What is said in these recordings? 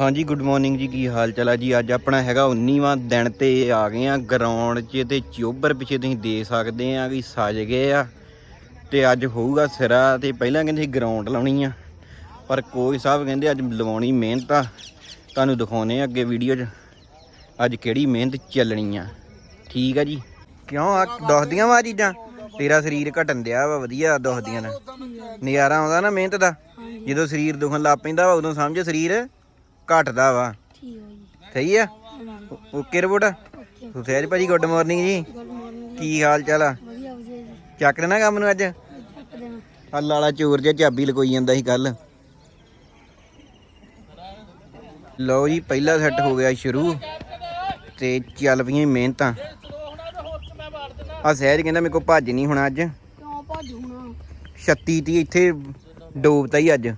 ਹਾਂਜੀ good morning ਜੀ, ਕੀ ਹਾਲ ਚਾਲ ਆ ਜੀ? ਅੱਜ ਆਪਣਾ ਹੈਗਾ 19ਵਾਂ ਦਿਨ ਤੇ ਆ ਗਏ ਆ ਗਰਾਊਂਡ 'ਚ ਤੇ ਚੋਬਰ ਪਿੱਛੇ ਤੁਸੀਂ ਦੇ ਸਕਦੇ ਆ ਵੀ ਸਜ ਗਏ ਆ ਤੇ ਅੱਜ ਹੋਊਗਾ ਸਿਰਾ ਤੇ ਪਹਿਲਾਂ ਕਹਿੰਦੇ ਸੀ ਗਰਾਊਂਡ ਲਾਉਣੀ ਆ, ਪਰ ਕੋਈ ਸਾਹਿਬ ਕਹਿੰਦੇ ਅੱਜ ਲਵਾਉਣੀ ਮਿਹਨਤ ਆ। ਤੁਹਾਨੂੰ ਦਿਖਾਉਨੇ ਆ ਅੱਗੇ ਵੀਡੀਓ 'ਚ ਅੱਜ ਕਿਹੜੀ ਮਿਹਨਤ ਚੱਲਣੀ ਆ। ਠੀਕ ਆ ਜੀ। ਕਿਉਂ? ਆ ਦੁਖਦੀਆਂ ਵਾ ਚੀਜ਼ਾਂ। ਤੇਰਾ ਸਰੀਰ ਘਟਣ ਦਿਆ ਵਾ, ਵਧੀਆ ਦੁਖਦੀਆਂ ਨਾ। ਨਜ਼ਾਰਾ ਆਉਂਦਾ ਨਾ ਮਿਹਨਤ ਦਾ। ਜਦੋਂ ਸਰੀਰ ਦੁਖਣ ਲੱਗ ਪੈਂਦਾ ਵਾ, ਉਦੋਂ ਸਮਝ ਸਰੀਰ ਘਟਦਾ ਵਾ। ਠੀਕ ਹੈ ਜੀ। ਸਹੀ ਆ? Okay report? ਸੁਖੇਜ ਭਾਜੀ ਗੁੱਡ ਮਾਰਨਿੰਗ ਜੀ। ਗੁੱਡ ਮਾਰਨਿੰਗ ਕੀ ਹਾਲ ਚਾਲ ਆ? ਵਧੀਆ ਵਧੀਆ ਜੀ। ਚੱਕ ਦੇਣਾ ਕੰਮ ਨੂੰ ਅੱਜ? ਚੱਕ ਦੇਣਾ। ਆ ਲਾਲਾ ਚੋਰ ਜਿਹਾ ਚਾਬੀ ਲਕੋਈ ਜਾਂਦਾ ਸੀ ਕੱਲ ਲਓ ਜੀ ਪਹਿਲਾ ਸੈੱਟ ਹੋ ਗਿਆ ਸ਼ੁਰੂ। ਤੇ ਚੱਲ ਪਈਆਂ ਮਿਹਨਤਾਂ। ਆ ਸਹਿਜ ਕਹਿੰਦਾ ਮੇਰੇ ਕੋ ਭੱਜ ਨਹੀਂ ਹੋਣਾ ਅੱਜ। ਕਿਉਂ ਭੱਜ ਹੁਣ? 36 ਤੀ ਇੱਥੇ ਡੋਬਤਾ ਹੀ ਅੱਜ।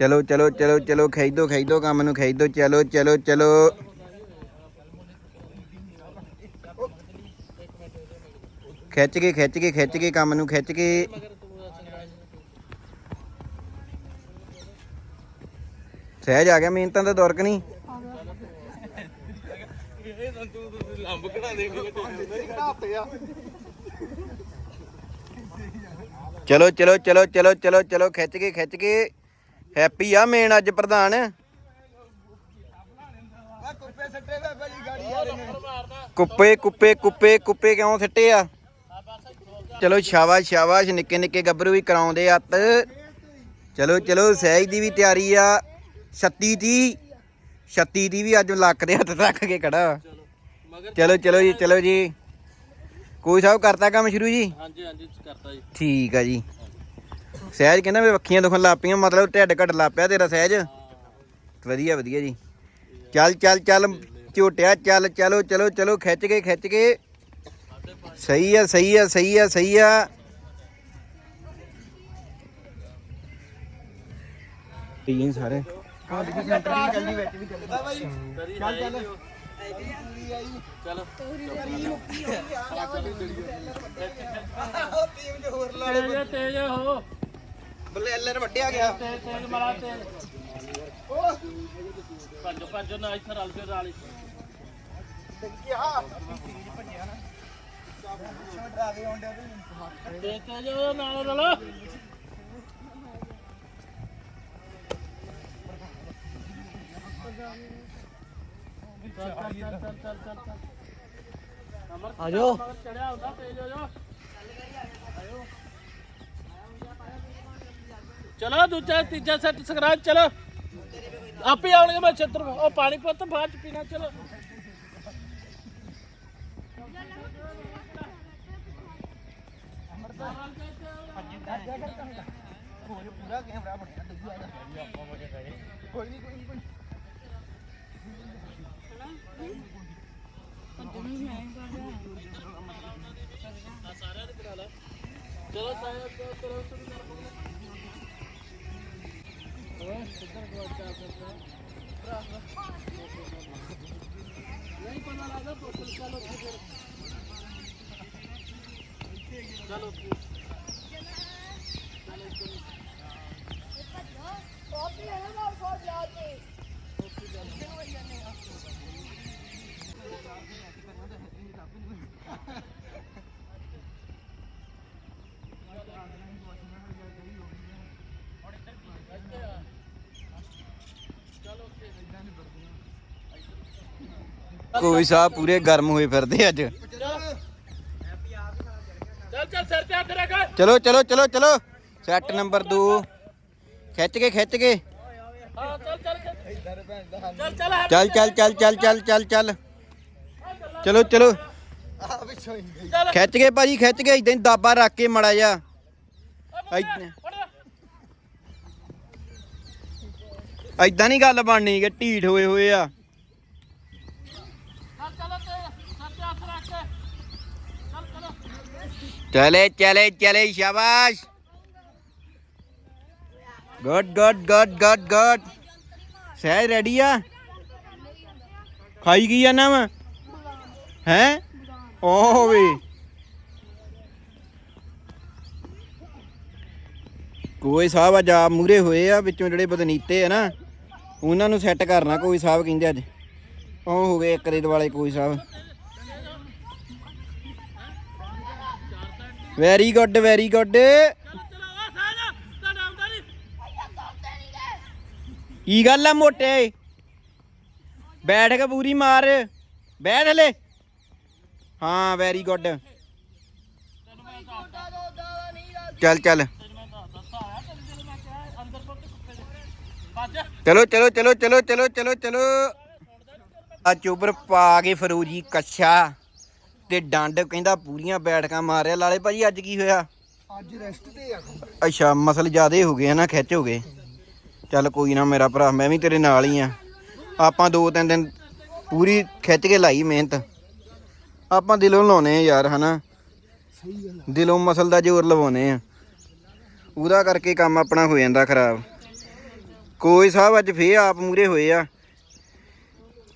ਚਲੋ ਚਲੋ ਚਲੋ ਚਲੋ ਖਿੱਚ ਦੋ ਖੇਦੋ ਦੋ ਕੰਮ ਨੂੰ ਖਿੱਚ ਦੋ ਚਲੋ ਚਲੋ ਚਲੋ। ਖਿੱਚ ਕੇ ਖਿੱਚ ਕੇ ਖਿੱਚ ਕੇ ਕੰਮ ਨੂੰ, ਖਿੱਚ ਕੇ। ਸਹਿਜ ਆ ਗਿਆ ਮਿਹਨਤਾਂ ਦਾ ਦੌਰ ਕਿ ਨਹੀਂ ਆ ਗਿਆ ਚਲੋ ਚਲੋ ਚਲੋ ਚਲੋ ਚਲੋ ਚਲੋ, ਖਿੱਚ ਕੇ ਖਿੱਚ ਕੇ। ਹੈਪੀ ਆ ਮੇਨ ਅੱਜ ਪ੍ਰਧਾਨ। ਕੁੱਪੇ ਕੁੱਪੇ ਕੁੱਪੇ ਕੁੱਪੇ ਕਿਉਂ ਸਿੱਟੇ ਆ? ਚਲੋ ਸ਼ਾਬਾਸ਼ ਸ਼ਾਬਾਸ਼ ਨਿੱਕੇ ਨਿੱਕੇ ਗੱਭਰੂ ਵੀ ਕਰਾਉਂਦੇ ਅੱਤ ਚਲੋ ਚਲੋ ਸਹਿਜ ਦੀ ਵੀ ਤਿਆਰੀ ਆ। 36 ਦੀ 36 ਦੀ ਵੀ ਅੱਜ ਲੱਕ ਦੇ ਹੱਥ ਰੱਖ ਕੇ ਖੜਾ। ਚਲੋ ਚਲੋ ਜੀ ਚਲੋ ਜੀ। ਕੋਈ ਸਾਹਿਬ ਕਰਤਾ ਕੰਮ ਸ਼ੁਰੂ ਜੀ? ਹਾਂਜੀ ਹਾਂਜੀ ਕਰਤਾ ਜੀ। ਠੀਕ ਆ ਜੀ। ਸਹਿਜ ਕਹਿੰਦਾ ਵੀ ਵੱਖੀਆਂ ਦੁਖਣ ਲੱਗ ਪਈਆਂ ਮਤਲਬ ਢਿੱਡ ਘਟ ਲੱਗ ਪਿਆ ਤੇਰਾ ਸਹਿਜ। ਵਧੀਆ ਵਧੀਆ ਜੀ। ਚੱਲ ਚੱਲ ਚੱਲ ਝੋਟਿਆ ਚੱਲ ਚਲੋ ਚਲੋ ਚਲੋ ਖਿੱਚ ਕੇ ਖਿੱਚ ਕੇ। ਸਹੀ ਆ ਸਹੀ ਆ ਸਹੀ ਆ ਸਹੀ ਆ। ਟੀਮ ਸਾਰੇ। ਚਲੋ ਤੇਜ ਤੇਜ ਹੋ। ਬੱਲੇ ਐਲਰ ਵੱਡਿਆ ਗਿਆ। ਤੇਜ ਤੇਜ ਮਾਰਾ ਤੇਜ ਭੱਜੋ ਭੱਜੋ ਨਾ ਇੱਥੇ ਰਲ ਕੇ ਰਾਲੀ ਤੇਜ ਤੇਜ ਹੋ ਨਾਲ ਰਲੋ। ਚੱਲ ਚੱਲ ਚੱਲ ਚੱਲ ਚੱਲ ਚੱਲ। ਆ ਜਾਓ। ਚੜਿਆ ਹੁੰਦਾ ਤੇਜ ਹੋ ਜਾ ਚਲੋ ਦੂਜਾ ਤੀਜਾ ਸੈੱਟ ਸਕਰਾਜ ਚਲੋ। ਆਪੇ ਆਉਣਗੇ ਮੈਂ ਛੱਤਰ ਉਹ ਪਾਣੀ ਪੁੱਤ ਬਾਅਦ ਚ ਪੀਣਾ ਚਲੋ। ਚਲੋ। ਸਾਹਿਬ ਚਲੋ ਸ਼ੁਰੂ ਕਰੋ ਓਏ ਸਿੱਧਰ ਕੋ ਚਾਹ ਸਕਦੇ ਨਹੀਂ ਪਤਾ ਲੱਗਦਾ ਪੁੱਛ ਚਲੋ ਫਿਰ ਚਲੋ ਕੋਈ ਸਾਹਿਬ ਪੂਰੇ ਗਰਮ ਹੋਏ ਫਿਰਦੇ ਅੱਜ। ਚੱਲ ਚੱਲ ਸਿਰ ਤੇ ਹੱਥ ਰੱਖ। ਚਲੋ ਚਲੋ ਚਲੋ ਚਲੋ। ਸੈੱਟ ਨੰਬਰ 2 ਖਿੱਚ ਕੇ ਖਿੱਚ ਕੇ। ਹਾਂ ਚੱਲ ਚੱਲ ਚੱਲ। ਚੱਲ ਚੱਲ ਚੱਲ ਚੱਲ ਚੱਲ ਚੱਲ ਚੱਲ ਚੱਲ ਚਲੋ। ਚਲੋ ਚੱਲ। ਖਿੱਚ ਕੇ ਭਾਜੀ ਖਿੱਚ ਕੇ। ਇਦਾਂ ਹੀ ਦਾਬਾ ਰੱਖ ਕੇ ਮੜਾ ਜਾ ਇਦਾਂ ਨਹੀਂ ਗੱਲ ਬਣਨੀ ਕਿ ਢੀਠ ਹੋਏ ਹੋਏ ਆ ਚੱਲ ਚੱਲ ਤੇ ਸਿਰ ਤੇ ਹੱਥ ਰੱਖ ਕੇ ਚੱਲ ਚਲੋ ਚਲੇ ਚਲੇ ਚਲੇ ਸ਼ਾਬਾਸ਼ good good good good good ਸਹਿ ਰੈਡੀ ਆ ਖਾਈ ਗਈ ਆ ਨਾ ਵਾ ਹੈ ਓ ਵੀ ਕੋਈ ਸਾਹਿਬ ਅੱਜ ਆ ਮੂਰੇ ਹੋਏ ਆ ਵਿੱਚੋਂ ਜਿਹੜੇ ਬਦਨੀਤੇ ਆ ਨਾ ਉਹਨਾਂ ਨੂੰ ਸੈੱਟ ਕਰਨਾ ਕੋਈ ਸਾਹਿਬ ਕਹਿੰਦੇ ਅੱਜ ਉਹ ਹੋ ਗਏ ਇੱਕ ਦੇ ਦੁਆਲੇ ਕੋਈ ਸਾਹਿਬ ਵੈਰੀ ਗੁੱਡ ਵੈਰੀ ਗੁੱਡ ਕੀ ਗੱਲ ਆ ਮੋਟੇ? ਬੈਠ ਕੇ ਪੂਰੀ ਮਾਰ। ਬੈਠ ਹਲੇ ਹਾਂ ਵੈਰੀ ਗੁੱਡ ਚੱਲ ਚੱਲ। ਚਲੋ ਚਲੋ ਚਲੋ ਚਲੋ ਚਲੋ ਚਲੋ ਚਲੋ। ਆ ਚੋਬਰ ਪਾ ਕੇ ਫਰੂਜੀ ਕੱਛਾ। ਤੇ ਡੰਡ ਕਹਿੰਦਾ ਪੂਰੀਆਂ ਬੈਠਕਾਂ ਮਾਰਿਆ। ਲਾਲੇ ਭਾਜੀ ਅੱਜ ਕੀ ਹੋਇਆ? ਅੱਜ ਰੈਸਟ ਤੇ ਆ। ਅੱਛਾ ਮਸਲ ਜ਼ਿਆਦੇ ਹੋ ਗਏ ਹਨਾ ਖਿੱਚ ਹੋ ਗਏ। ਚੱਲ ਕੋਈ ਨਾ ਮੇਰਾ ਭਰਾ ਮੈਂ ਵੀ ਤੇਰੇ ਨਾਲ ਹੀ ਆ। ਆਪਾਂ ਦੋ ਤਿੰਨ ਦਿਨ ਪੂਰੀ ਖਿੱਚ ਕੇ ਲਾਈ ਮਿਹਨਤ। ਆਪਾਂ ਦਿਲੋਂ ਲਾਉਨੇ ਆ ਯਾਰ ਹਨਾ। ਸਹੀ ਗੱਲ ਦਿਲੋਂ ਮਸਲ ਦਾ ਜ਼ੋਰ ਲਵਾਉਨੇ ਆ। ਉਹਦਾ ਕਰਕੇ ਕੰਮ ਆਪਣਾ ਹੋ ਜਾਂਦਾ ਖਰਾਬ। ਕੋਈ ਸਾਹਿਬ ਅੱਜ ਫੇਰ ਆਪ ਮੂਰੇ ਹੋਏ ਆ।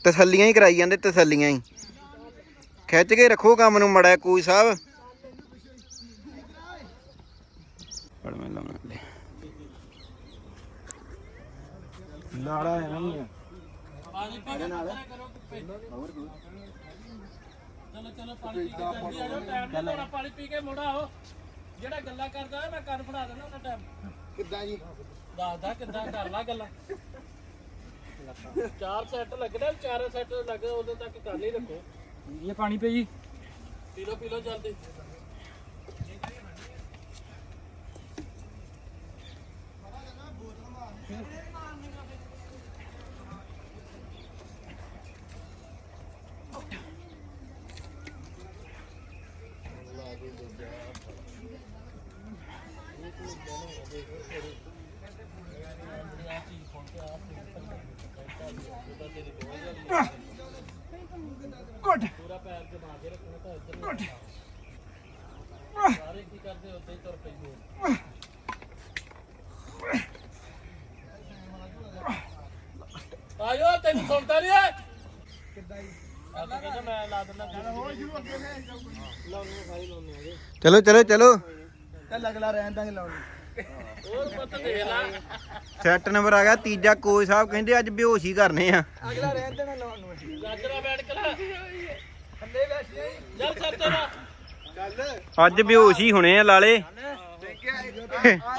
ਤਸੱਲੀਆਂ ਹੀ ਕਰਾਈ ਜਾਂਦੇ ਤਸੱਲੀਆਂ ਹੀ। ਖਿੱਚ ਕੇ ਰੱਖੋ ਕੰਮ ਨੂੰ ਮੜਾ ਕੋਈ ਸਾਹਿਬ। ਪੜ ਮੈਂ ਲਾਉਣਾ ਲੈ ਲਾੜਾ ਹੈ ਨਹੀਂ ਆ ਚਲੋ ਚਲੋ ਪਾਣੀ ਪੀ ਕੇ ਜਲਦੀ ਆ ਜਾਓ ਟਾਈਮ ਨਹੀਂ ਲਾਉਣਾ ਪਾਣੀ ਪੀ ਕੇ ਮੁੜਾ ਆਓ। ਜਿਹੜਾ ਗੱਲਾਂ ਕਰਦਾ ਹੈ ਮੈਂ ਕੰਨ ਫੜਾ ਦੇਣਾ ਉਹਦਾ ਟਾਈਮ ਕਿੱਦਾਂ ਜੀ? ਦੱਸਦਾ ਕਿੱਦਾਂ ਕਰ ਲਾ ਗੱਲਾਂ। ਚਾਰ ਸੈੱਟ ਲੱਗਣਾ ਚਾਰੇ ਸੈੱਟ ਲੱਗੇ ਉਦੋਂ ਤੱਕ ਕਰ ਹੀ ਰੱਖੋ। ਇਹ ਪਾਣੀ ਪੀ ਪੀ ਲਓ ਪੀ ਲਓ ਜਲਦੀ ਪੂਰਾ ਪੈਰ ਜਮਾ ਕੇ ਰੱਖਣਾ ਤਾਂ ਇੱਧਰ ਨੂੰ ਸਾਰੇ ਕੀ ਕਰਦੇ ਉੱਤੇ ਹੀ ਤੁਰ ਪੈਂਦੇ ਆਇਓ ਤੈਨੂੰ ਸੁਣਦਾ ਨਹੀਂ ਏ ਕਿੱਦਾਂ ਜੀ ਆ ਤਾਂ ਕਹਿੰਦਾ ਮੈਂ ਲਾ ਦਿੰਦਾ ਕਹਿੰਦਾ ਹੋਰ ਸ਼ੁਰੂ ਅੱਗੇ ਚਲੋ ਚਲੋ ਚਲੋ। ਚੱਲ ਅਗਲਾ ਰਹਿਣ ਦਾਂਗੇ ਲਾਉਣੀ ਹੋਰ ਪਤਾ ਦੇਖ ਲਾ। ਸੈੱਟ ਨੰਬਰ ਆ ਗਿਆ ਤੀਜਾ ਕੋਈ ਸਾਹਿਬ ਕਹਿੰਦੇ ਅੱਜ ਬੇਹੋਸ਼ ਹੀ ਕਰਨੇ ਆ। ਅਗਲਾ ਰਹਿਣ ਦੇਣਾ ਲਾਉਣ ਨੂੰ ਅਸੀਂ ਗਾਜਰਾ ਬੈਠ ਕੇ ਲਾ। ਥੱਲੇ ਬੈਠੀਆਂ ਜਲ ਸਰ ਤੇਰਾ। ਚੱਲ। ਅੱਜ ਬੇਹੋਸ਼ ਹੀ ਹੋਣੇ ਆ ਲਾਲੇ।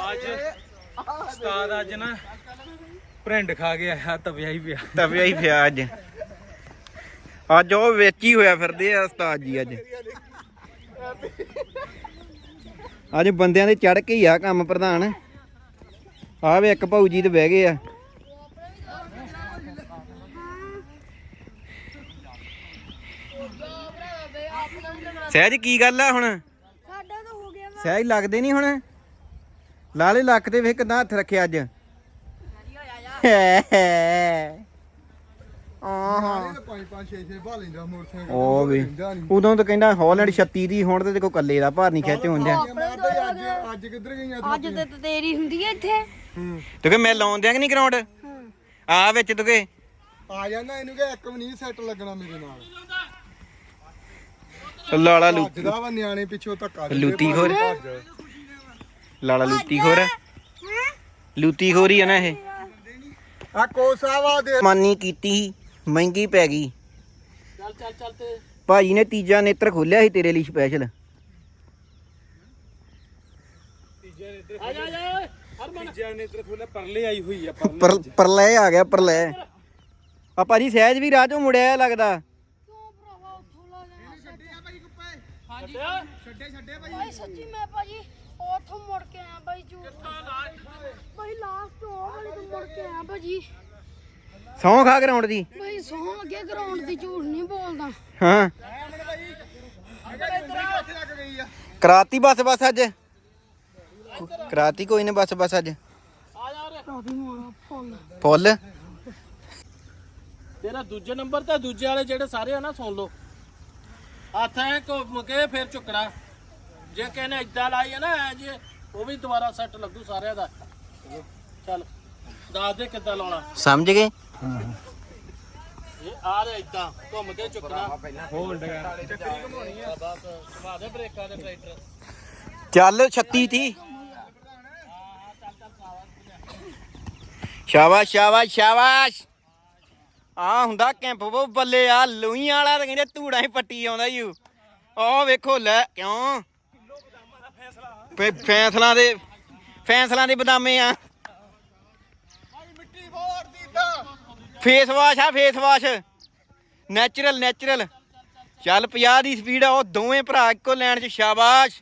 ਅੱਜ ਉਸਤਾਦ ਅੱਜ ਨਾ ਪ੍ਰਿੰਡ ਖਾ ਗਿਆ ਆ ਤਵਿਆ ਹੀ ਪਿਆ। ਤਵਿਆ ਹੀ ਪਿਆ ਅੱਜ। ਅੱਜ ਉਹ ਵਿੱਚ ਹੀ ਹੋਇਆ ਫਿਰਦੇ ਆ ਉਸਤਾਦ ਜੀ ਅੱਜ। ਅੱਜ ਬੰਦਿਆਂ ਦੇ ਚੜ ਕੇ ਹੀ ਆ ਕੰਮ ਪ੍ਰਧਾਨ। ਆ ਵੇ ਇੱਕ ਭਾਊ ਜੀ ਤੇ ਬਹਿ ਗਏ ਆ। ਸਹਿਜ ਕੀ ਗੱਲ ਆ ਹੁਣ? ਸਾਡਾ ਤਾਂ ਹੋ ਗਿਆ ਵਾ। ਸਹਿਜ ਲੱਗਦੇ ਨਹੀਂ ਹੁਣ? ਲਾਲੇ ਲੱਕ ਤੇ ਵੇਖ ਕਿਦਾਂ ਹੱਥ ਰੱਖਿਆ ਅੱਜ? ਆਹਾਂ। ਪੰਜ ਪੰਜ ਛੇ ਛੇ ਭਾ ਲੈਂਦਾ ਮੋਟਰਸਾਈਕਲ ਉਹ ਵੀ। ਉਦੋਂ ਤਾਂ ਕਹਿੰਦਾ ਹਾਲੈਂਡ 36 ਦੀ ਹੁਣ ਤੇ ਕੋ ਕੱਲੇ ਦਾ ਭਾਰ ਨਹੀਂ ਖਿੱਚ ਹੁੰਦਿਆ ਅੱਜ ਅੱਜ ਕਿੱਧਰ ਗਈਆਂ ਅੱਜ ਤੇ ਤੇਰੀ ਹੁੰਦੀ ਹੈ ਇੱਥੇ। ਤੂੰ ਕਿ ਮੈਂ ਲਾਉਣ ਦਿਆਂ ਕਿ ਨਹੀਂ ਗਰਾਊਂਡ? ਆ ਵਿੱਚ ਤੂੰ ਕਿ ਆ ਜਾਣਾ ਇਹਨੂੰ ਕਿ ਇੱਕ ਵੀ ਨਹੀਂ ਸੈੱਟ ਲੱਗਣਾ ਮੇਰੇ ਨਾਲ। ਲਾਲਾ ਲੂ ਭੱਜਦਾ ਵਾ ਨਿਆਣੇ ਪਿੱਛੋਂ ਧੱਕਾ ਦਿੰਦੇ ਲੂਤੀ ਭੱਜ, ਖੋਰ। ਭੱਜ। ਲਾਲਾ ਲੂਤੀ ਖੋਰ ਆ। ਲੂਤੀ ਖੋਰੀ ਆ ਨਾ ਇਹ। ਆ ਕੋਸਾਵਾ ਦੇ। ਮਾਨੀ ਕੀਤੀ ਮਹਿੰਗੀ ਪੈ ਗਈ। ਚੱਲ ਚੱਲ ਚੱਲ ਤੇ ਭਾਜੀ ਨੇ ਤੀਜਾ ਨੇਤਰ ਖੋਲਿਆ ਸੀ ਤੇਰੇ ਲਈ ਸਪੈਸ਼ਲ ਆ ਜਾ ਆ ਜਾ ਓਏ ਹਰਮਨ ਤੀਜਾ ਨੇਤਰ ਖੋਲੇ ਪਰਲੇ ਆਈ ਹੋਈ ਆ ਪਰ ਪਰਲੇ ਆ ਗਿਆ ਪਰਲੇ। ਆ ਭਾਜੀ ਸਹਿਜ ਵੀ ਰਾਹ ਚੋਂ ਮੁੜਿਆ ਲੱਗਦਾ। ਕਿਉਂ ਭਰਾਵਾ ਉੱਥੋਂ ਲਾ ਲੈਣਾ ਹਾਂਜੀ। ਭਾਈ ਸੱਚੀ ਮੈਂ ਭਾਜੀ ਉੱਥੋਂ ਮੁੜ ਕੇ ਆਇਆ ਭਾਈ ਝੂਠ ਭਾਈ ਲਾਸਟ ਉਹ ਵਾਲੀ ਤੋਂ ਮੁੜ ਕੇ ਆਇਆ ਭਾਜੀ। ਸੌਂ ਖਾ ਗਰਾਊਂਡ ਦੀ? ਭਾਈ ਸੌਂ ਅੱਗੇ ਗਰਾਊਂਡ ਦੀ ਝੂਠ ਨਹੀਂ ਬੋਲਦਾ। ਹਾਂ। ਕਰਾਤੀ ਬਸ ਬਸ ਅੱਜ? ਕਰਾਤੀ ਕੋਈ ਨੇ ਬਸ ਬਸ ਅੱਜ। ਜਾ ਫੁੱਲ। ਫੁੱਲ? ਤੇਰਾ ਦੂਜੇ ਨੰਬਰ ਤੇ ਦੂਜੇ ਵਾਲੇ ਜਿਹੜੇ ਸਾਰੇ ਆ ਨਾ ਸੁਣ ਲਓ। ਹੱਥ ਐ ਘੁੰਮ ਕੇ ਫਿਰ ਝੁਕਣਾ ਜੇ ਕਿਸੇ ਨੇ ਇਦਾਂ ਲਾਈ ਹੈ ਨਾ ਜੇ ਉਹ ਵੀ ਦੁਬਾਰਾ ਸੈੱਟ ਲੱਗੂ ਸਾਰਿਆਂ ਦਾ। ਚੱਲ ਦੱਸ ਦੇ ਕਿੱਦਾਂ ਲਾਉਣਾ। ਸਮਝ ਗਏ? ਇਹ ਆ ਰਿਹਾ ਇਦਾਂ ਘੁੰਮ ਕੇ ਝੁਕਣਾ ਹੋਲਡ ਕਰ। ਬਸ ਘੁਮਾ ਦੇ ਬ੍ਰੇਕਾਂ ਦੇ ਟਰੈਕਟਰ। ਚੱਲ 36 ਤੀ ਸ਼ਾਬਾਸ਼ ਸ਼ਾਬਾਸ਼ ਸ਼ਾਬਾਸ਼। ਆ ਹੁੰਦਾ ਕੈਂਪ ਉਹ ਬੱਲੇ ਆ ਲੂਈਆਂ ਵਾਲਾ ਤਾਂ ਕਹਿੰਦੇ ਧੂੜਾਂ ਹੀ ਪੱਟੀ ਆਉਂਦਾ ਯੂ ਆਹ ਵੇਖੋ ਲੈ ਕਿਉਂ? ਫੈਸਲਾਂ ਦੇ ਫੈਸਲਾਂ ਦੇ ਬਦਾਮੇ ਆ। ਮਿੱਟੀ ਫੇਸ ਵਾਸ਼ ਆ ਫੇਸ ਵਾਸ਼। Natural natural. ਚੱਲ 50 ਦੀ ਸਪੀਡ ਆ ਉਹ ਦੋਵੇਂ ਭਰਾ ਇੱਕੋ ਲਾਈਨ 'ਚ ਸ਼ਾਬਾਸ਼।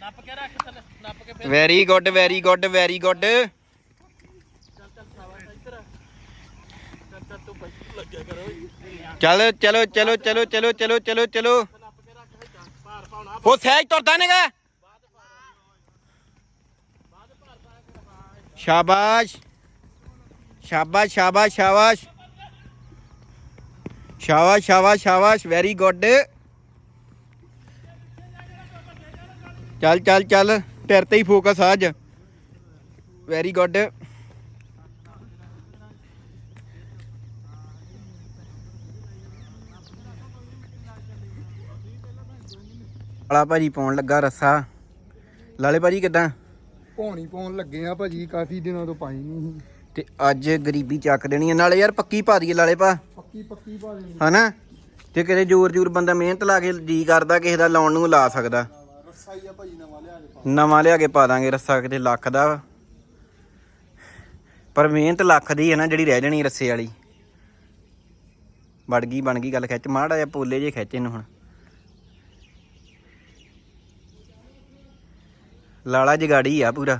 ਨੱਪ ਕੇ ਰੱਖ ਥੱਲੇ ਨੱਪ ਕੇ ਫਿਰ। Very good very good very good ਚੱਲ ਚੱਲ ਤੂੰ ਬਈ ਲੱਗਿਆ ਕਰੋ ਚੱਲ ਚਲੋ ਚਲੋ ਚਲੋ ਚਲੋ ਚਲੋ ਚਲੋ ਚਲੋ। ਉਹ ਸਹਿਜ ਤੁਰਦਾ ਨੇਗਾ। ਸ਼ਾਬਾਸ਼। ਸ਼ਾਬਾਸ਼ ਸ਼ਾਬਾਸ਼ ਸ਼ਾਬਾਸ਼। ਸ਼ਾਬਾਸ਼ ਸ਼ਾਬਾਸ਼ ਸ਼ਾਬਾਸ਼। ਵੈਰੀ ਗੁੱਡ ਚੱਲ ਚੱਲ ਚੱਲ। ਤੇਰੇ ਤੇ ਹੀ ਫੋਕਸ ਆ ਅੱਜ। ਵੈਰੀ ਗੁੱਡ ਵਾਲਾ ਭਾਜੀ ਪਾਉਣ ਲੱਗਾ ਰੱਸਾ। ਲਾਲੇ ਭਾਜੀ ਕਿਦਾਂ? ਪੌਣੀ ਪਾਉਣ ਲੱਗੇ ਆ ਭਾਜੀ ਕਾਫੀ ਦਿਨਾਂ ਤੋਂ ਪਾਈ ਨਹੀਂ ਸੀ। ਤੇ ਅੱਜ ਗਰੀਬੀ ਚੱਕ ਦੇਣੀ ਆ। ਨਾਲੇ ਯਾਰ ਪੱਕੀ ਪਾ ਦਈਏ ਲਾਲੇ ਪਾ ਪੱਕੀ ਪੱਕੀ ਪਾ ਦੇਣੀ। ਹਨਾ? ਤੇ ਕਿਤੇ ਜ਼ੋਰ ਜ਼ੋਰ ਬੰਦਾ ਮਿਹਨਤ ਲਾ ਕੇ ਜੀ ਕਰਦਾ ਕਿਸੇ ਦਾ ਲਾਉਣ ਨੂੰ ਲਾ ਸਕਦਾ। ਰੱਸਾ ਹੀ ਆ ਭਾਜੀ ਨਵਾਂ ਲਿਆ ਕੇ ਪਾ ਨਵਾਂ ਲਿਆ ਕੇ ਪਾ ਦਾਂਗੇ ਰੱਸਾ ਕਿਤੇ ਲੱਖ ਦਾ ਵਾ। ਪਰ ਮਿਹਨਤ ਲੱਖ ਦੀ ਹੈ ਨਾ ਜਿਹੜੀ ਰਹਿ ਜਾਣੀ ਰੱਸੇ ਵਾਲੀ। ਵੜ ਗਈ ਬਣ ਗਈ ਗੱਲ ਖਿੱਚ। ਮਾੜਾ ਜਿਹਾ ਪੋਲੇ ਜੇ ਖਿੱਚ ਇਹਨੂੰ ਹੁਣ। ਲਾਲਾ ਜਗਾੜੀ ਆ ਪੂਰਾ।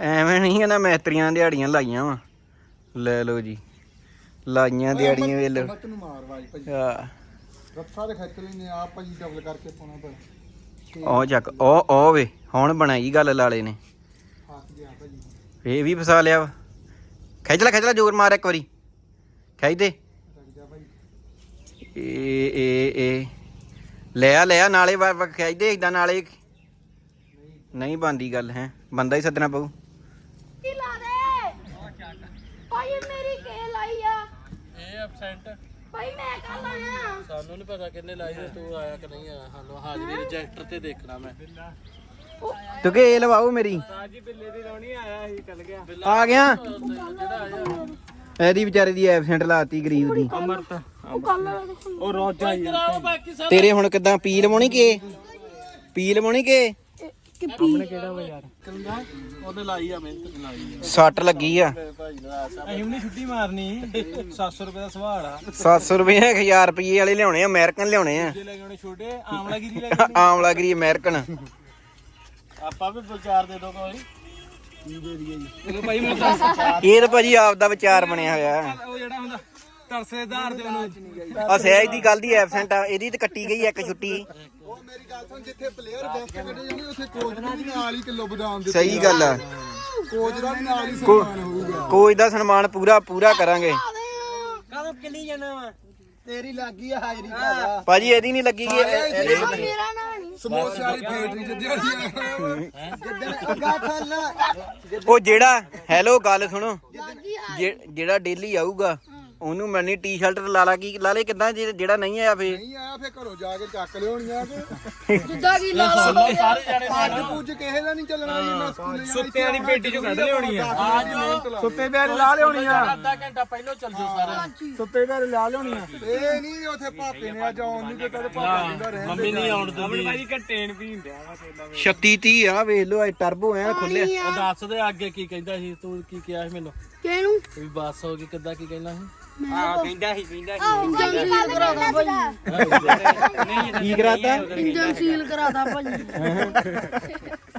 ਐਵੇਂ ਨਹੀਂ ਹੈ ਨਾ ਮੈਸਤਰੀਆਂ ਦਿਹਾੜੀਆਂ ਲਾਈਆਂ ਵਾ। ਲੈ ਲਓ ਜੀ ਲਾਈਆਂ ਦਿਹਾੜੀਆਂ ਵੇ ਲਓ ਮਤ ਨੂੰ ਮਾਰ ਵਾਜ ਭਾਜੀ ਆ ਰੱਸਾ ਭਾਜੀ ਡਬਲ ਕਰਕੇ ਪਾਉਣਾ ਪਰ ਉਹ ਚੱਕ ਉਹ ਉਹ ਵੇ ਹੁਣ ਬਣਾਈ ਗੱਲ ਲਾਲੇ ਨੇ। ਇਹ ਵੀ ਫਸਾ ਲਿਆ ਵਾ। ਖਿੱਚ ਲੈ ਖਿੱਚ ਲੈ ਜ਼ੋਰ ਮਾਰ ਇੱਕ ਵਾਰੀ। ਖਿੱਚ ਦੇ। ਏ ਏ ਏ। ਲੈ ਆ ਲੈ ਆ ਨਾਲੇ ਖਿੱਚ ਦੇ ਇਦਾਂ ਨਾਲੇ ਨਹੀਂ ਬੰਦੀ ਗੱਲ ਹੈ। ਬੰਦਾ ਹੀ ਸੱਦਣਾ ਪਊ। ਕੀ ਲਾ ਦੇ? ਭਾਈ ਮੇਰੀ ਕੇ ਲਾਈ ਆ? ਇਹ ਐਬਸੈਂਟ ਭਾਈ ਮੈਂ ਕੱਲ ਆਇਆ। ਸਾਨੂੰ ਨਹੀਂ ਪਤਾ ਕਿੰਨੇ ਲਾਈ ਤੇ ਤੂੰ ਆਇਆ ਕਿ ਨਹੀਂ ਆਇਆ। ਸਾਨੂੰ ਹਾਜ਼ਰੀ ਰਜਿਸਟਰ ਤੇ ਦੇਖਣਾ ਮੈਂ। ਤੂੰ ਕਿ ਇਹ ਲਵਾਓ ਮੇਰੀ। ਸਾਜੀ ਬਿੱਲੇ ਦੀ ਰੌਣੀ ਆਇਆ ਸੀ ਚੱਲ ਗਿਆ। ਆ ਗਿਆ। ਇਹਦੀ ਵਿਚਾਰੇ ਦੀ ਐਬਸੈਂਟ ਲਾਤੀ ਗਰੀਬ ਦੀ। ਅਮਰਤ ਉਹ ਕੱਲ ਉਹ ਰੋਜਾ ਹੀ ਤੇਰੇ ਹੁਣ ਕਿਦਾਂ ਪੀ ਲਵਾਉਣੀ ਕਿ? ਪੀ ਲਵਾਉਣੀ ਕਿ? ਕਿ ਪੀ ਕਿਹੜਾ ਵਾ ਯਾਰ? ਉਹਨੇ ਲਾਈ ਆ ਮਿਹਨਤ ਲਾਈ ਆ। ਸੱਟ ਲੱਗੀ ਆ। ਮੇਰੇ ਭਾਈ ਨੇ ਆਸਾ ਅਸੀਂ ਵੀ ਨੀ ਛੁੱਟੀ ਮਾਰਨੀ। 700 ਰੁਪਏ ਦਾ ਸਵਾਲ ਆ। 700 ਰੁਪਏ 1000 ਰੁਪਏ ਵਾਲੇ ਲਿਆਉਣੇ ਆ ਅਮਰੀਕਨ ਲਿਆਉਣੇ ਆ। ਜੇ ਲੈ ਕੇ ਆਉਣੇ ਛੋਟੇ ਆਮਲਾਗਿਰੀ ਲੈ ਕੇ ਆਮਲਾਗਰੀ ਅਮਰੀਕਨ। ਆਪਾਂ ਵੀ ਵਿਚਾਰ ਦੇ ਦੋ ਕੋਈ। ਆਉਣੇ ਭਾਈ ਮੈਂ ਤਾਂ ਇਹ ਤਾਂ ਭਾਜੀ ਆਪ ਦਾ ਵਿਚਾਰ ਬਣਿਆ ਹੋਇਆ। ਉਹ ਜਿਹੜਾ ਹੁੰਦਾ ਤਰਸੇਦਾਰ ਦੇ ਉਹਨੂੰ ਆ ਸਹਿਜ ਦੀ ਗੱਲ ਦੀ ਐਬਸੈਂਟ ਆ ਇਹਦੀ ਤੇ ਕੱਟੀ ਗਈ ਆ ਇੱਕ ਛੁੱਟੀ। ਮੇਰੀ ਗੱਲ ਸੁਣ ਜਿੱਥੇ ਪਲੇਅਰ ਬੈਸਟ ਕੱਢੇ ਜਾਣੇ ਉੱਥੇ ਕੋਚ ਨੂੰ ਵੀ ਨਾਲ ਹੀ ਕਿਲੋ ਬਦਾਮ ਦੇ ਸਹੀ ਗੱਲ ਆ। ਕੋਚ ਦਾ ਵੀ ਨਾਲ ਹੀ ਸਨਮਾਨ ਹੋਊਗਾ ਕੋਚ ਦਾ ਸਨਮਾਨ ਪੂਰਾ ਪੂਰਾ ਕਰਾਂਗੇ। ਕਦੋਂ ਕਿੱਲੀ ਜਾਣਾ ਵਾ? ਤੇਰੀ ਲੱਗੀ ਆ ਹਾਜ਼ਰੀ ਭਾਜਾ ਭਾਜੀ ਇਹਦੀ ਨਹੀਂ ਲੱਗੀ ਗੀ, ਇਹਦੀ। ਮੇਰਾ ਨਾਂ ਨਹੀਂ। ਸਮੋਸੇ ਵਾਲੀ ਫੈਕਟਰੀ ਜਿੱਦਣ ਜਿੱਦਣ ਅੱਗਾ ਖਾਲਾ ਉਹ ਜਿਹੜਾ ਹੈਲੋ ਗੱਲ ਸੁਣੋ। ਜਿਹੜਾ ਡੇਲੀ ਆਊਗਾ। ਉਹਨੂੰ ਮਿਲਣੀ ਟੀ-ਸ਼ਰਟ ਲਾ ਲਾ ਕੀ ਲਾ ਲੈ ਕਿਦਾਂ ਜਿਹੜਾ ਨਹੀਂ ਆਇਆ ਫੇ ਨਹੀਂ ਆਇਆ ਫੇ ਘਰੋਂ ਜਾ ਕੇ ਚੱਕ ਲਿਆਉਣੀਆਂ ਕਿ? ਜਿੱਦਾਂ ਕੀ ਲਾ ਲਾ ਸਾਰੇ ਜਾਣੇ ਪੱਜ ਪੂਜ ਕਿਸੇ ਦਾ ਨਹੀਂ ਚੱਲਣਾ ਜੀ ਮੈਂ ਸਕੂਲੇ ਜਾਣਾ ਸੁੱਤਿਆਂ ਦੀ ਪੇਟੀ ਚੋਂ ਕੱਢ ਲਿਆਉਣੀ ਆ। ਅੱਜ ਮਿਹਨਤ ਸੁੱਤੇ ਪਿਆਰੇ ਲਾ ਆ। ਅੱਧਾ ਘੰਟਾ ਪਹਿਲਾਂ ਚੱਲ ਜਾਓ ਸਾਰੇ। ਸੁੱਤੇ ਪਿਆਰੇ ਲਾ ਲਿਆਉਣੀ ਆ। ਇਹ ਨਹੀਂ ਉਥੇ ਭਾਪੇ ਨੇ ਅੱਜ ਆਉਣ ਨਹੀਂ ਦਿੱਤਾ ਤੇ ਭਾਪਾ ਕਹਿੰਦਾ ਰਹਿਣ ਮੰਮੀ ਨਹੀਂ ਆਉਣ ਅਮਨ ਦਿੰਦੀ ਭਾਜੀ ਘੱਟੇ ਨ ਪੀਂਦੇ ਆ ਤੇਲਾ 36 30 ਆ ਵੇਖ ਲਓ ਇਹ ਟਰਬੋ ਐ ਖੁੱਲਿਆ ਉਹ ਦੱਸ ਦੇ ਅੱਗੇ ਕੀ ਕਹਿੰਦਾ ਸੀ ਤੂੰ ਕੀ ਕਿਹਾ ਸੀ ਮੈਨੂੰ? ਕਿਹਨੂੰ? ਵੀ ਬੱਸ ਹੋ ਗਈ ਕਿੱਦਾਂ ਕੀ ਹਾਂ ਕਹਿੰਦਾ ਸੀ ਕਹਿੰਦਾ ਇੰਜਨ ਸੀਲ ਕਰਾਦਾ ਭਾਈ। ਕੀ ਕਰਾਤਾ? ਇੰਜਨ ਸੀਲ ਕਰਾਦਾ ਭਾਈ।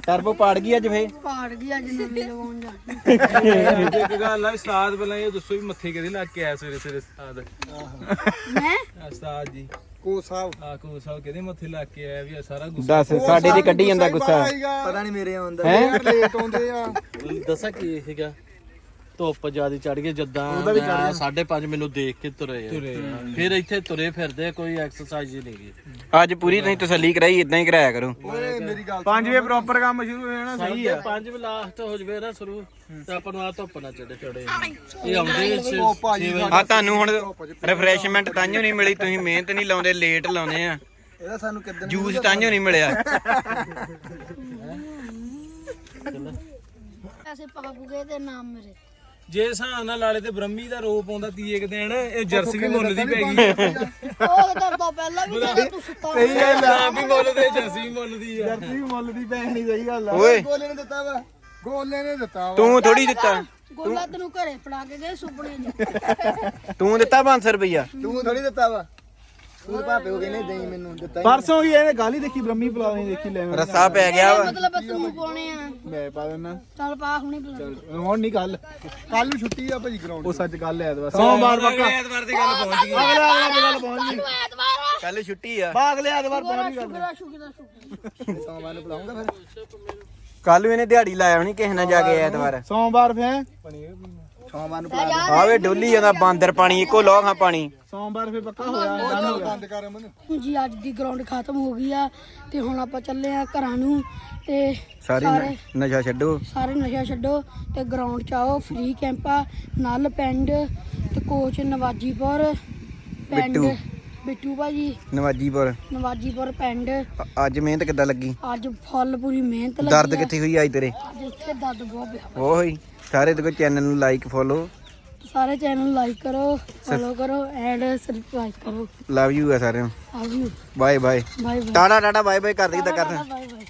ਟਰਬੋ ਪਾੜ ਗਈ ਅੱਜ ਫੇ ਪਾੜ ਗਈ ਅੱਜ ਨਵੀਂ ਲਵਾਉਣ ਜਾ ਸੀ ਇੱਕ ਗੱਲ ਆ ਉਸਤਾਦ ਪਹਿਲਾਂ ਇਹ ਦੱਸੋ ਵੀ ਮੱਥੇ ਕਿਹਦੇ ਲੱਗ ਕੇ ਆਇਆ ਸਵੇਰੇ ਸਵੇਰੇ ਉਸਤਾਦ? ਮੈਂ? ਉਸਤਾਦ ਜੀ। ਕੋ ਸਾਹਿਬ ਆ ਕੋ ਸਾਹਿਬ ਕਿਹਦੇ ਮੱਥੇ ਲੱਗ ਕੇ ਆਇਆ ਵੀ ਇਹ ਸਾਰਾ ਗੁੱਸਾ? ਦੱਸ ਸਾਡੇ ਤੇ ਕੱਢੀ ਜਾਂਦਾ ਗੁੱਸਾ। ਪਤਾ ਨਹੀਂ ਮੇਰੇ ਆਉਂਦਾ। ਹੈਂ? ਯਾਰ ਲੇਟ ਆਉਂਦੇ ਆ। ਦੱਸਾਂ ਕੀ ਸੀਗਾ ਧੁੱਪ ਜ਼ਿਆਦਾ ਚੜ ਗਈ ਜਦਾਂ ਮੈਂ ਸਾਢੇ ਪੰਜ ਮੈਨੂੰ ਦੇਖ ਕੇ ਤੁਰੇ ਆ। ਫਿਰ ਇੱਥੇ ਤੁਰੇ ਫਿਰਦੇ ਕੋਈ ਐਕਸਰਸਾਈਜ਼ ਹੀ ਨਹੀਂ ਗਈ ਅੱਜ ਪੂਰੀ ਤੁਸੀਂ ਤਸੱਲੀ ਕਰਾਈ ਇਦਾਂ ਹੀ ਕਰਾਇਆ ਕਰੋ। ਓਏ ਮੇਰੀ ਗੱਲ 5 ਵਜੇ ਪ੍ਰੋਪਰ ਕੰਮ ਸ਼ੁਰੂ ਹੋ ਜਾਣਾ ਸਹੀ ਆ। ਪੰਜ ਵੀ ਲਾਸਟ ਹੋ ਜਵੇ ਨਾ ਸ਼ੁਰੂ ਤੇ ਆਪਾਂ ਨੂੰ ਆ ਧੁੱਪ ਨਾ ਚੜੇ ਚੜੇ। ਇਹ ਆਉਂਦੇ ਆ ਤੁਹਾਨੂੰ ਹੁਣ ਰਿਫਰੈਸ਼ਮੈਂਟ ਤਾਂਿਓ ਨਹੀਂ ਮਿਲੀ ਤੁਸੀਂ ਮਿਹਨਤ ਨਹੀਂ ਲਾਉਂਦੇ ਲੇਟ ਲਾਉਂਦੇ ਆ। ਇਹਦਾ ਸਾਨੂੰ ਕਿਦਾਂ ਜੂਸ ਤਾਂਿਓ ਨਹੀਂ ਮਿਲਿਆ। ਪੈਸੇ ਪਾ ਪੂਗੇ ਤੇ ਨਾਮ ਮੇਰੇ। ਜੇ ਹਿਸਾਬ ਨਾਲ ਲਾਲੇ ਤੇ ਬ੍ਰਹਮੀ ਦਾ ਰੋਪ ਆਉਂਦਾ ਤੀਏ ਕੁ ਦਿਨ ਇਹ ਜਰਸੀ ਵੀ ਮੁੱਲ ਦੀ ਪੈ ਗਈ। ਉਹ ਤਾਂ ਤੋਂ ਪਹਿਲਾਂ ਵੀ ਜਦੋਂ ਤੂੰ ਸੁੱਤਾ ਸਹੀ ਗੱਲ ਆ। ਆਪ ਵੀ ਮੁੱਲ ਤੇ ਜਰਸੀ ਵੀ ਮੁੱਲ ਦੀ ਆ। ਜਰਸੀ ਮੁੱਲ ਦੀ ਪੈਣੀ ਸਹੀ ਗੱਲ ਆ। ਓਏ। ਗੋਲੇ ਨੇ ਦਿੱਤਾ ਵਾ। ਗੋਲੇ ਨੇ ਦਿੱਤਾ ਵਾ। ਤੂੰ ਥੋੜੀ ਦਿੱਤਾ। ਗੋਲਾ ਤੈਨੂੰ ਘਰੇ ਫੜਾ ਕੇ ਗਏ ਸੁਪਨੇ ਚ। ਤੂੰ ਦਿੱਤਾ 500 ਰੁਪਈਆ। ਤੂੰ ਥੋੜੀ ਦਿੱਤਾ ਵਾ। ਤੂੰ ਭਾਪੇ ਕੋ ਕਹਿੰਦੇ ਦੇਈ ਮੈਨੂੰ ਦਿੱਤਾ ਹੀ ਪਰਸੋਂ ਹੀ ਇਹਨੇ ਗੱਲ ਹੀ ਦੇਖੀ ਬ੍ਰਹਮੀ ਪਲਾ ਨਹੀਂ ਦੇਖੀ ਲੈ ਮੈਂ ਰੱਸਾ ਪੈ ਗਿਆ ਵਾ। ਮਤਲਬ ਤੂੰ ਪਾਉਣੇ ਆ। ਮੈਂ ਪਾ ਦਿੰਦਾ ਚੱਲ ਪਾ ਹੁਣੇ ਬੁਲਾ। ਹੁਣ ਨਹੀਂ ਕੱਲ ਕੱਲ ਨੂੰ ਛੁੱਟੀ ਆ ਭਾਜੀ ਗਰਾਊਂਡ ਉਹ ਸੱਚ ਗੱਲ ਐ ਐਤਵਾਰ ਸੋਮਵਾਰ ਪੱਕਾ। ਐਤਵਾਰ ਦੀ ਗੱਲ ਪਹੁੰਚ ਗਈ। ਅਗਲੇ ਅਗਲੇ ਗੱਲ ਪਹੁੰਚ ਗਈ। ਕੱਲ ਛੁੱਟੀ ਆ। ਬਾ ਅਗਲੇ ਐਤਵਾਰ ਪਹੁੰਚ ਗਈ। ਸੋਮਵਾਰ ਨੂੰ ਬੁਲਾਉਂਗਾ ਫਿਰ। ਕੱਲ ਨੂੰ ਇਹਨੇ ਦਿਹਾੜੀ ਲਾਇਆ ਹੋਣੀ ਕਿਸੇ ਨਾਲ ਜਾ ਕੇ ਐਤਵਾਰ। ਸੋਮਵਾਰ ਫੇ ਸੋਮਵਾਰ ਨੂੰ ਆਵੇ ਡੋਲੀ ਜਾਂਦਾ ਬਾਂਦਰ ਪਾਣੀ ਇੱਕੋ ਲੋਹ ਪਾਣੀ। ਸੋਮਵਾਰ ਫੇ ਪੱਕਾ ਹੋਇਆ done ਹੋ ਗਿਆ। ਬੰਦ ਕਰ ਅਮਨ। ਜੀ ਅੱਜ ਦੀ ਗਰਾਊਂਡ ਖਤਮ ਹੋ ਗਈ ਆ ਤੇ ਹੁਣ ਆਪਾਂ ਚੱਲੇ ਆ ਘਰਾਂ ਨੂੰ ਤੇ ਸਾਰੇ ਨਸ਼ਾ ਛੱਡੋ। ਸਾਰੇ ਨਸ਼ਾ ਛੱਡੋ ਤੇ ਗਰਾਊਂਡ ਚ ਆਓ ਫ੍ਰੀ ਕੈਂਪ ਆ ਨਲ ਪਿੰਡ ਤੇ ਕੋਚ ਨਵਾਜੀਪੁਰ ਪਿੰਡ ਬਿੱਟੂ। ਬਿੱਟੂ ਭਾਜੀ ਨਵਾਜੀਪੁਰ। ਨਵਾਜੀਪੁਰ ਪਿੰਡ। ਅ- ਅੱਜ ਮਿਹਨਤ ਕਿੱਦਾਂ ਲੱਗੀ? ਅੱਜ ਫੁੱਲ ਪੂਰੀ ਮਿਹਨਤ ਲੱਗੀ ਦਰਦ ਆ। ਕਿੱਥੇ ਹੋਈ ਅੱਜ ਤੇਰੇ? ਅੱਜ ਇੱਥੇ ਦਰਦ ਬਹੁਤ ਪਿਆ। ਓਹੀ ਸਾਰੇ ਦੇਖੋ ਚੈਨਲ ਨੂੰ ਲਾਈਕ ਫੋਲੋ ਸਾਰੇ ਚੈਨਲ ਨੂੰ ਲਾਈਕ ਕਰੋ ਫੋਲੋ ਕਰੋ ਐਂਡ ਸਬਸਕ੍ਰਾਈਬ ਕਰੋ। ਲਵ ਯੂ ਆ ਸਾਰਿਆਂ ਨੂੰ। ਆਵ bye bye bye bye Tata Tata bye bye ਕਰ ਦਿੱਤਾ ਕਰ ਬਾਏ ਬਾਏ